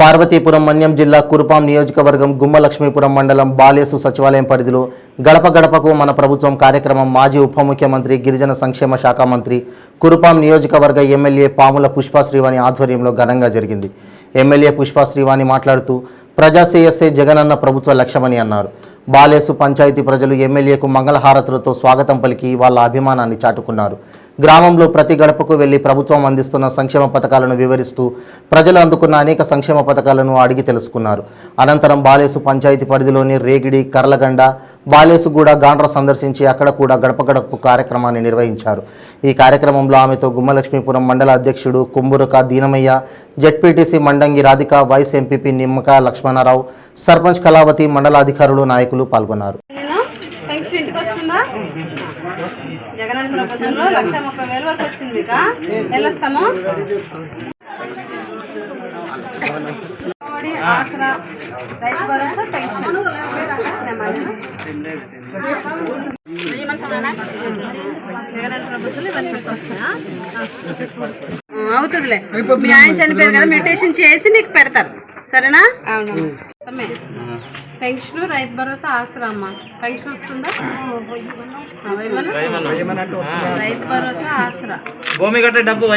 పార్వతీపురం మన్యం జిల్లా కురుపాం నియోజకవర్గం గుమ్మలక్ష్మీపురం మండలం బాలేసు సచివాలయం పరిధిలో గడప గడపకు మన ప్రభుత్వం కార్యక్రమం మాజీ ఉప ముఖ్యమంత్రి గిరిజన సంక్షేమ శాఖ మంత్రి కురుపాం నియోజకవర్గ ఎమ్మెల్యే పాముల పుష్ప శ్రీవాణి ఆధ్వర్యంలో ఘనంగా జరిగింది. ఎమ్మెల్యే పుష్ప శ్రీవాణి మాట్లాడుతూ ప్రజాశ్రేయస్సే జగనన్న ప్రభుత్వ లక్ష్యమని అన్నారు. బాలేసు పంచాయతీ ప్రజలు ఎమ్మెల్యేకు మంగళహారతులతో స్వాగతం పలికి వాళ్ళ అభిమానాన్ని చాటుకున్నారు. గ్రామంలో ప్రతి గడపకు వెళ్ళి ప్రభుత్వం అందిస్తున్న సంక్షేమ పథకాలను వివరిస్తూ ప్రజలు అందుకున్న అనేక సంక్షేమ పథకాలను అడిగి తెలుసుకున్నారు. అనంతరం బాలేసు పంచాయతీ పరిధిలోని రేగిడి కర్లగండ బాలేసుగూడ గాండ్ర సందర్శించి అక్కడ కూడా గడప గడపకు కార్యక్రమాన్ని నిర్వహించారు. ఈ కార్యక్రమంలో ఆమెతో గుమ్మలక్ష్మీపురం మండల అధ్యక్షుడు Kumburaka Deenamayya ZPTC Mandangi Radhika vice MPP Nimmaka Lakshmanarao sarpanch Kalavathi మండలాధికారులు నాయకులు పాల్గొన్నారు. వస్తుందా జగన్ ప్రభుత్వంలో లక్ష ముప్పై వేల వరకు వచ్చింది మీకు? వెళ్ళొస్తాము ఆసరా రైతు భరోసా పెన్షన్. ప్రభుత్వం ఇవన్నీ అవుతుందిలే. మీ ఆయన చనిపోయారు కదా మ్యూటేషన్ చేసి నీకు పెడతారు. సరేనా? అవును. పెన్షన్ రైతు భరోసా ఆసరా అమ్మ. పెన్షన్ వస్తుందా. రైతు భరోసా ఆసరా భూమి కట్టే డబ్బు